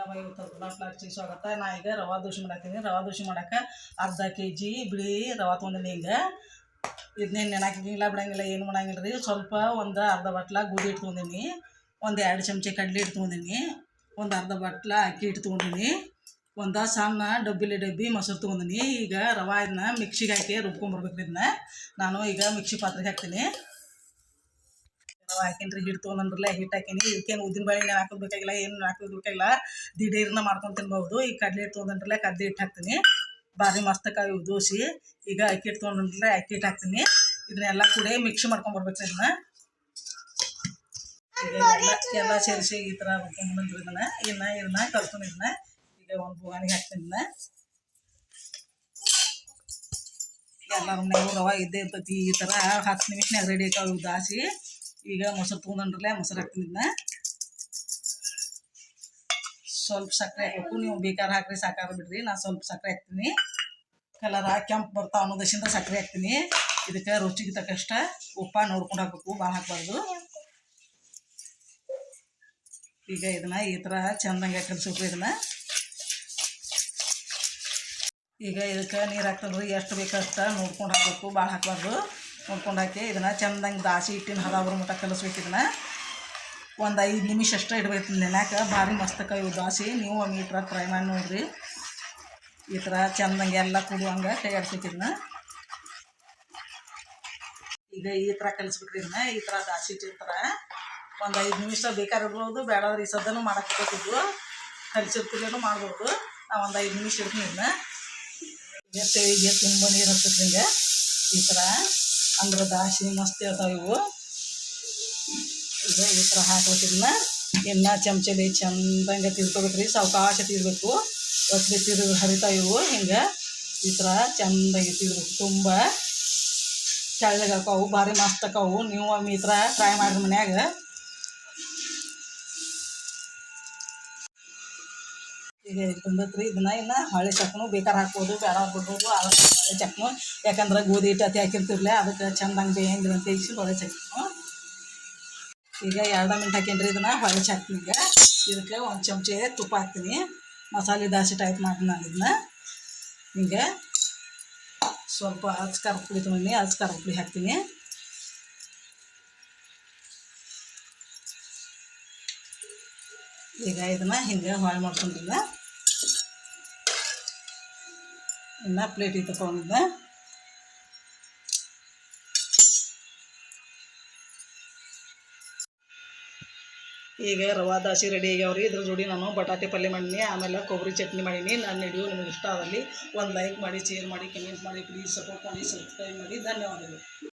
ಚಾನಲ್ಗೆ ಸ್ವಾಗತ ನಾ ಈಗ ರವಾ ದೋಸೆ ಮಾಡತ್ತೀನಿ ರವಾ ದೋಸೆ ಮಾಡಕ್ಕೆ ಅರ್ಧ ಕೆ ಜಿ ಬಿಳಿ ರವಾ ತೊಗೊಂಡಿನಿ ಹಿಂಗೆ ಇದನ್ನೇನು ನೆನಾಕಿಂಗಿಲ್ಲ, ಬಿಡಂಗಿಲ್ಲ, ಏನು ಮಾಡಂಗಿಲ್ಲ ರೀ ಸ್ವಲ್ಪ ಒಂದು ಅರ್ಧ ಬಟ್ಲ ಗೋಧಿ ತೊಗೊಂಡಿನಿ. ಒಂದು ಎರಡು ಚಮಚೆ ಕಡಲೆ ತೊಗೊಂಡಿನಿ. ಒಂದು ಅರ್ಧ ಬಟ್ಲ ಅಕ್ಕಿ ತೊಗೊಂಡಿನಿ. ಒಂದು ಸಣ್ಣ ಡಬ್ಬಿಲಿ ಡಬ್ಬಿ ಮೊಸರು ತೊಗೊಂಡಿನಿ. ಈಗ ರವಾ ಇದನ್ನ ಮಿಕ್ಸಿಗೆ ಹಾಕಿ ರುಬ್ಕೊಂಬರ್ಬೇಕು ಇದನ್ನ. ನಾನು ಈಗ ಮಿಕ್ಸಿ ಪಾತ್ರೆಗೆ ಹಾಕ್ತೀನಿ. ರವಾ ಹಾಕಿನ್ರಿ ಹಿಟ್ಟು ತೊಗೊಂಡ್ರಲ್ಲ ಹಿಟ್ಟು ಹಾಕಿನಿ. ಇದಕ್ಕೇನು ಉದ್ದಿನ ಬೇಳೆ ಹಾಕೋದು ಬೇಕಾಗಿಲ್ಲ ಏನು ಹಾಕೋದು ಬೇಕಾಗಿಲ್ಲ. ದಿಢೀರ್ನ ಮಾಡ್ಕೊಂಡು ತಿನ್ಬಹುದು ಈ ಕಡಲೆ ಹಿಟ್ಟು ತೊಗೊಂಡ್ರಲ್ಲ ಕಡ್ಲೆ ಹಿಟ್ಟು ಹಾಕ್ತೀನಿ. ಭಾರಿ ಮಸ್ತಕಾಯಿ ಉದೋಸಿ ಈಗ ಅಕ್ಕಿ ಹಿಟ್ಟು ತೊಗೊಂಡ್ರೆ ಅಕ್ಕಿ ಹಿಟ್ಟು ಹಾಕ್ತೀನಿ. ಇದನ್ನೆಲ್ಲ ಕೂಡ ಮಿಕ್ಸ್ ಮಾಡ್ಕೊಂಡ್ಬರ್ಬೇಕು ಇದನ್ನ ಎಲ್ಲ ಸೇರಿಸಿ ಈ ಥರ ಬಂದ್ರೆ ಇದನ್ನ ಇನ್ನ ಇದನ್ನ ಕಲ್ತೀನಿ ಇದನ್ನ ಈಗ ಒಂದು ಬುಗಾನಿಗೆ ಹಾಕ್ತೀನಿ ಇದನ್ನ ಎಲ್ಲರೂ ರವಾ ಇದ್ದೇ ಇರ್ತೈತಿ. ಈ ಥರ ಹತ್ತು ನಿಮಿಷನಾಗ ರೆಡಿ ಆಕಾವು ದಾಸಿ ಈಗ ಮೊಸರು ತೊಗೊಂಡ್ರಲ್ಲ ಮೊಸರು ಹಾಕ್ತೀನಿ ಇದನ್ನ. ಸ್ವಲ್ಪ ಸಕ್ಕರೆ ಹಾಕಬೇಕು. ನೀವು ಬೇಕಾದ್ರೆ ಹಾಕ್ರಿ ಸಾಕಾರ ಬಿಡ್ರಿ. ನಾ ಸ್ವಲ್ಪ ಸಕ್ಕರೆ ಹಾಕ್ತೀನಿ. ಕಲರ್ ಕೆಂಪು ಬರ್ತಾವ ಅನ್ನೋದಶಿಂದ ಸಕ್ಕರೆ ಹಾಕ್ತೀನಿ. ಇದಕ್ಕೆ ರುಚಿಗೆ ತಕ್ಕಷ್ಟ ಉಪ್ಪ ನೋಡ್ಕೊಂಡು ಹಾಕಬೇಕು ಭಾಳ ಹಾಕಬಾರ್ದು. ಈಗ ಇದನ್ನ ಈ ಥರ ಚಂದಂಗೆ ಕಲಿಸ್ಬೇಕು ಇದನ್ನ. ಈಗ ಇದಕ್ಕೆ ನೀರು ಹಾಕ್ತಂದ್ರೆ ಎಷ್ಟು ಬೇಕಷ್ಟ ನೋಡ್ಕೊಂಡು ಹಾಕಬೇಕು ಭಾಳ ಹಾಕ್ಬಾರ್ದು. ನೋಡ್ಕೊಂಡು ಹಾಕಿ ಇದನ್ನು ಚಂದಂಗೆ ದಾಸಿ ಇಟ್ಟಿನ ಹದ ಬರೋ ಮಟ್ಟ ಕಲಿಸ್ಬೇಕು ಇದನ್ನು. ಒಂದು ಐದು ನಿಮಿಷ ಅಷ್ಟೇ ಇಡ್ಬೇಕು ನೆನ್ಯಾಕ. ಭಾರಿ ಮಸ್ತಕ ಇವು ದಾಸಿ. ನೀವು ಒಮ್ಮೆ ಈ ಥರ ಟ್ರೈ ಮಾಡಿ ನೋಡ್ರಿ. ಈ ಥರ ಚೆಂದಂಗೆ ಎಲ್ಲ ಕುಡುವಂಗೆ ಕೈ ಈಗ ಈ ಥರ ಕಲಿಸ್ಬಿಟ್ರಿ ಇದನ್ನ. ಈ ಥರ ದಾಸಿ ಇಟ್ಟಿರ್ತಾರ ಒಂದು ಐದು ನಿಮಿಷ ಬೇಕಾಗಿರ್ಬೋದು ಬೇಡಾದ್ರೆ ಈ ಸದ್ದನೂ ಮಾಡಕ್ಕೆ ಕಲಿಸಿರ್ತಿಲ್ಲೇನು ಮಾಡ್ಬೋದು. ನಾವು ಒಂದು ಐದು ನಿಮಿಷ ಇಡ್ತೀನಿ ಇದನ್ನ. ಈಗ ತುಂಬ ನೀರು ಹಿಂಗೆ ಈ ಥರ. ಅಂದ್ರೆ ದಾಸಿ ಮಸ್ತ್ ಇರ್ತಾವ ಇವು. ಈ ಥರ ಹಾಕೋತಿದ್ನ ಇನ್ನು ಚಮಚಲಿ ಚಂದಂಗೆ ತಿರ್ಕೋಬೇಕ್ರಿ, ಸಾವಕಾಶ ತೀರ್ಬೇಕು. ಒತ್ತಿ ತಿರು ಹರಿತಾವ ಇವು ಹಿಂಗೆ. ಈ ಥರ ಚಂದಾಗಿ ತಿರ್ಬೇಕು ತುಂಬ. ತೆಳ್ಳಗೆ ಭಾರಿ ಮಸ್ತ್ ಆಕಾವು ನೀವು ಈ ಥರ ಟ್ರೈ ಮಾಡಿರಿ ಮನ್ಯಾಗ. ಈಗ ಇದು ಬಂದೈತ್ರಿ ಇದನ್ನ ಇನ್ನು ಹಳೆ ಚಕ್ನು ಬೇಕಾದ್ರೆ ಹಾಕ್ಬೋದು, ಬೇಡ ಬಿಡ್ಬೋದು. ಅದಕ್ಕೆ ಹಳೆ ಚಕ್ನು ಯಾಕಂದ್ರೆ ಗೋಧಿ ಹಿಟ್ಟು ಅತಿ ಹಾಕಿರ್ತಿರ್ಲೆ, ಅದಕ್ಕೆ ಚಂದಂಗೆ ಬೇಯಂಗಿಲ್ಲ ಅಂತ ತೆಗಿಸಿ ಹೊಳೆ ಚಕ್ನು ಈಗ ಎರಡು ಮಿನಿಟ್ ಹಾಕೇನ್ರಿ ಇದನ್ನ, ಹೊಳೆ ಚಕ್ನಿಗೆ ಇದಕ್ಕೆ ಒಂದು ಚಮಚೆ ತುಪ್ಪ ಹಾಕ್ತೀನಿ. ಮಸಾಲೆ ದಾಸಿ ಟೈಪ್ ಮಾಡ್ತೀನಿ ನಾನು ಇದನ್ನ. ಹಿಂಗೆ ಸ್ವಲ್ಪ ಖಾರ ಪುಡಿ ತೊಗೊಂಡು ಖಾರ ಪುಡಿ ಹಾಕ್ತೀನಿ. ಈಗ ಇದನ್ನ ಹಿಂಗೆ ಹಾಳು ಮಾಡ್ಕೊಂಡಿದ್ದ ಇನ್ನು ಪ್ಲೇಟಿಗೆ ತಗೊಂಡಿದ್ದೆ. ಈಗ ರವಾ ದಾಸಿ ರೆಡಿ ಆಗ್ಯಾವ್ರಿ. ಇದ್ರ ಜೋಡಿ ನಾನು ಬಟಾಟೆ ಪಲ್ಯ ಮಾಡೀನಿ, ಆಮೇಲೆ ಕೊಬ್ಬರಿ ಚಟ್ನಿ ಮಾಡೀನಿ. ನನ್ನ ವಿಡಿಯೋ ನಿಮಗೆ ಇಷ್ಟ ಆದಲ್ಲಿ ಒಂದು ಲೈಕ್ ಮಾಡಿ ಶೇರ್ ಮಾಡಿ ಕಮೆಂಟ್ ಮಾಡಿ ಪ್ಲೀಸ್ ಸಪೋರ್ಟ್ ಮಾಡಿ ಸಬ್ಸ್ಕ್ರೈಬ್ ಮಾಡಿ. ಧನ್ಯವಾದಗಳು.